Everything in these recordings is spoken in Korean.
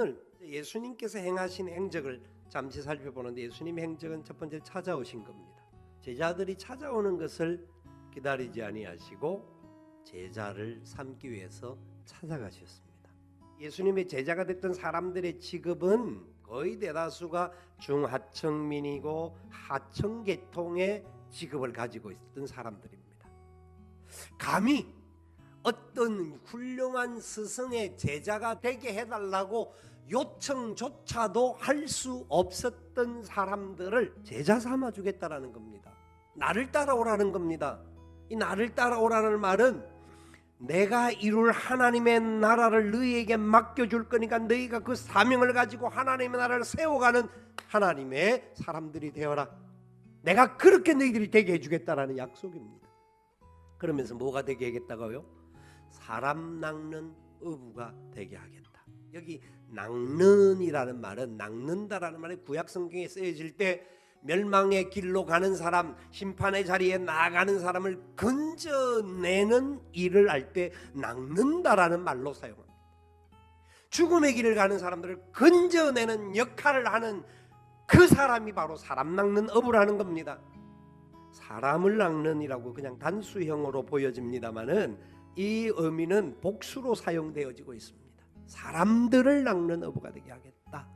오늘 예수님께서 행하신 행적을 잠시 살펴보는데 예수님의 행적은 첫 번째 찾아오신 겁니다. 제자들이 찾아오는 것을 기다리지 아니하시고 제자를 삼기 위해서 찾아가셨습니다. 예수님의 제자가 됐던 사람들의 직업은 거의 대다수가 중하층민이고 하층 계통의 직업을 가지고 있었던 사람들입니다. 감히 어떤 훌륭한 스승의 제자가 되게 해달라고 요청조차도 할 수 없었던 사람들을 제자 삼아 주겠다라는 겁니다. 나를 따라오라는 겁니다. 이 나를 따라오라는 말은 내가 이룰 하나님의 나라를 너희에게 맡겨줄 거니까 너희가 그 사명을 가지고 하나님의 나라를 세워가는 하나님의 사람들이 되어라. 내가 그렇게 너희들이 되게 해주겠다라는 약속입니다. 그러면서 뭐가 되게 하겠다고요? 사람 낚는 어부가 되게 하겠다. 여기 낚는이라는 말은 낚는다라는 말이 구약 성경에 쓰여질 때 멸망의 길로 가는 사람, 심판의 자리에 나가는 사람을 건져내는 일을 할 때 낚는다라는 말로 사용합니다. 죽음의 길을 가는 사람들을 건져내는 역할을 하는 그 사람이 바로 사람 낚는 어부라는 겁니다. 사람을 낚는이라고 그냥 단수형으로 보여집니다만은 이 의미는 복수로 사용되어지고 있습니다. 사람들을 낚는 어부가 되게 하겠다.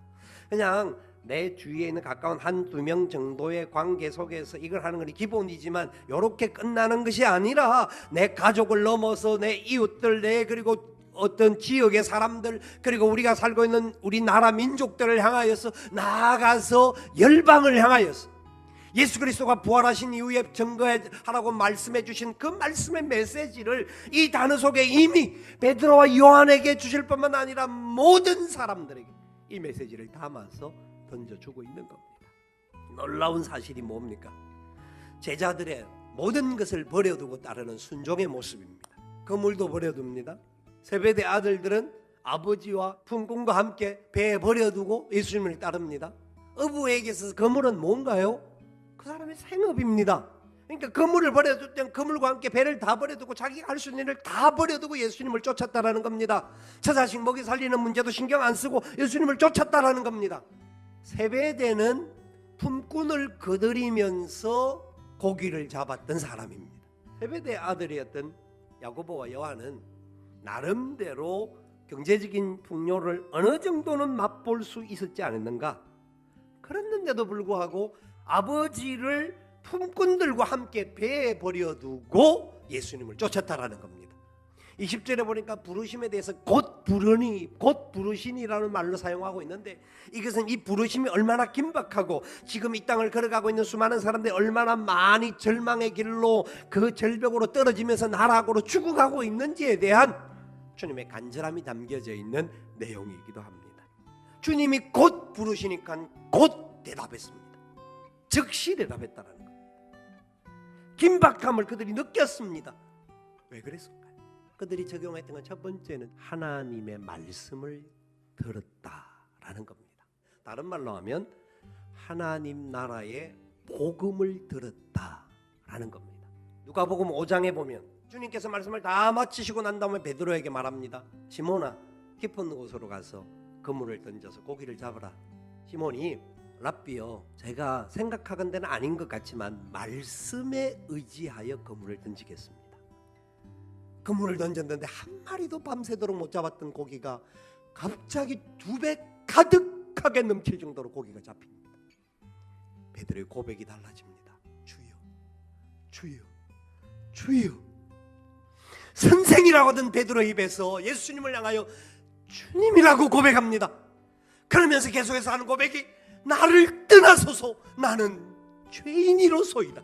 그냥 내 주위에 있는 가까운 한 두 명 정도의 관계 속에서 이걸 하는 건 기본이지만 이렇게 끝나는 것이 아니라 내 가족을 넘어서 내 이웃들 내 그리고 어떤 지역의 사람들 그리고 우리가 살고 있는 우리 나라 민족들을 향하여서 나아가서 열방을 향하여서 예수 그리스도가 부활하신 이후에 증거하라고 말씀해 주신 그 말씀의 메시지를 이 단어 속에 이미 베드로와 요한에게 주실 뿐만 아니라 모든 사람들에게 이 메시지를 담아서 던져주고 있는 겁니다. 놀라운 사실이 뭡니까? 제자들의 모든 것을 버려두고 따르는 순종의 모습입니다. 그물도 버려둡니다. 세배대 아들들은 아버지와 품꾼과 함께 배에 버려두고 예수님을 따릅니다. 어부에게서 그물은 뭔가요? 그 사람의 생업입니다. 그러니까 그물을 버려둘 땐 그물과 함께 배를 다 버려두고 자기가 할 수 있는 일을 다 버려두고 예수님을 쫓았다라는 겁니다. 처자식 먹이 살리는 문제도 신경 안 쓰고 예수님을 쫓았다라는 겁니다. 세배대는 품꾼을 거드리면서 고기를 잡았던 사람입니다. 세배대 아들이었던 야고보와 요한은 나름대로 경제적인 풍요를 어느 정도는 맛볼 수 있었지 않았는가? 그랬는데도 불구하고 아버지를 품꾼들과 함께 배에 버려두고 예수님을 쫓았다라는 겁니다. 20절에 보니까 부르심에 대해서 곧 부르니 곧 부르시니라는 말로 사용하고 있는데 이것은 이 부르심이 얼마나 긴박하고 지금 이 땅을 걸어가고 있는 수많은 사람들이 얼마나 많이 절망의 길로 그 절벽으로 떨어지면서 나락으로 죽어가고 있는지에 대한 주님의 간절함이 담겨져 있는 내용이기도 합니다. 주님이 곧 부르시니까 곧 대답했습니다. 즉시 대답했다라는 겁니다. 긴박함을 그들이 느꼈습니다. 왜 그랬을까요? 그들이 적용했던 건 첫 번째는 하나님의 말씀을 들었다라는 겁니다. 다른 말로 하면 하나님 나라의 복음을 들었다라는 겁니다. 누가복음 5장에 보면 주님께서 말씀을 다 마치시고 난 다음에 베드로에게 말합니다. 시몬아 깊은 곳으로 가서 그물을 던져서 고기를 잡으라. 시몬이 랍비요 제가 생각하건대는 아닌 것 같지만 말씀에 의지하여 그물을 던지겠습니다. 그물을 던졌는데 한 마리도 밤새도록 못 잡았던 고기가 갑자기 두 배 가득하게 넘칠 정도로 고기가 잡힙니다. 베드로의 고백이 달라집니다. 주여, 주여, 주여. 선생이라고 하던 베드로 입에서 예수님을 향하여 주님이라고 고백합니다. 그러면서 계속해서 하는 고백이 나를 떠나소서 나는 죄인이로소이다.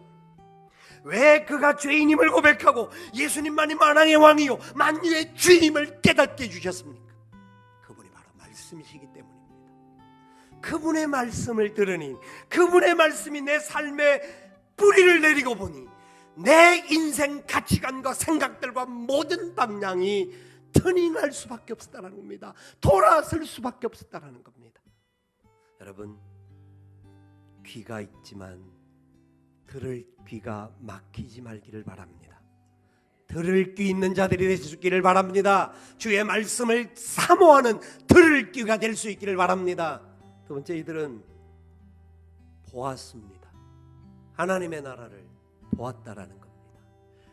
왜 그가 죄인임을 고백하고 예수님만이 만왕의 왕이요 만유의 주님을 깨닫게 해주셨습니까? 그분이 바로 말씀이시기 때문입니다. 그분의 말씀을 들으니 그분의 말씀이 내 삶에 뿌리를 내리고 보니 내 인생 가치관과 생각들과 모든 방향이 터닝할 수밖에 없었다는 겁니다. 돌아설 수밖에 없었다는 겁니다. 여러분 귀가 있지만 들을 귀가 막히지 말기를 바랍니다. 들을 귀 있는 자들이 있기를 바랍니다. 주의 말씀을 사모하는 들을 귀가 될 수 있기를 바랍니다. 두 번째 이들은 보았습니다. 하나님의 나라를 보았다라는 겁니다.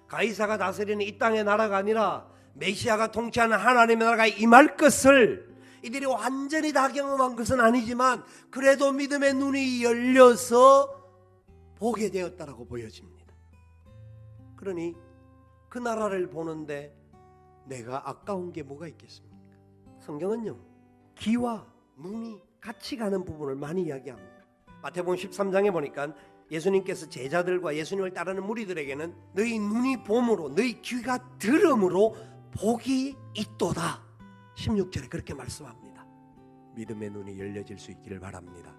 가이사가 다스리는 이 땅의 나라가 아니라 메시아가 통치하는 하나님의 나라가 임할 것을 이들이 완전히 다 경험한 것은 아니지만 그래도 믿음의 눈이 열려서 보게 되었다라고 보여집니다. 그러니 그 나라를 보는데 내가 아까운 게 뭐가 있겠습니까? 성경은요 귀와 눈이 같이 가는 부분을 많이 이야기합니다. 마태복음 13장에 보니까 예수님께서 제자들과 예수님을 따르는 무리들에게는 너희 눈이 봄으로 너희 귀가 들음으로 복이 있도다. 16절에 그렇게 말씀합니다. 믿음의 눈이 열려질 수 있기를 바랍니다.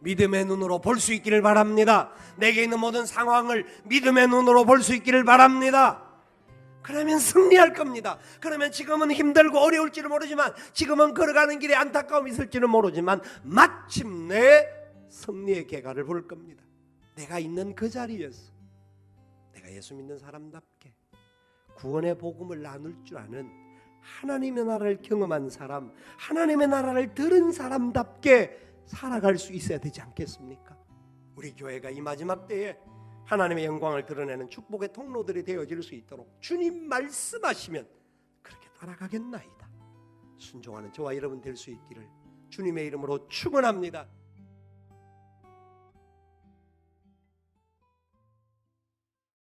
믿음의 눈으로 볼 수 있기를 바랍니다. 내게 있는 모든 상황을 믿음의 눈으로 볼 수 있기를 바랍니다. 그러면 승리할 겁니다. 그러면 지금은 힘들고 어려울지는 모르지만 지금은 걸어가는 길에 안타까움이 있을지는 모르지만 마침내 승리의 계가를 볼 겁니다. 내가 있는 그 자리에서 내가 예수 믿는 사람답게 구원의 복음을 나눌 줄 아는 하나님의 나라를 경험한 사람, 하나님의 나라를 들은 사람답게 살아갈 수 있어야 되지 않겠습니까? 우리 교회가 이 마지막 때에 하나님의 영광을 드러내는 축복의 통로들이 되어질 수 있도록 주님 말씀하시면 그렇게 따라가겠나이다. 순종하는 저와 여러분 될 수 있기를 주님의 이름으로 축원합니다.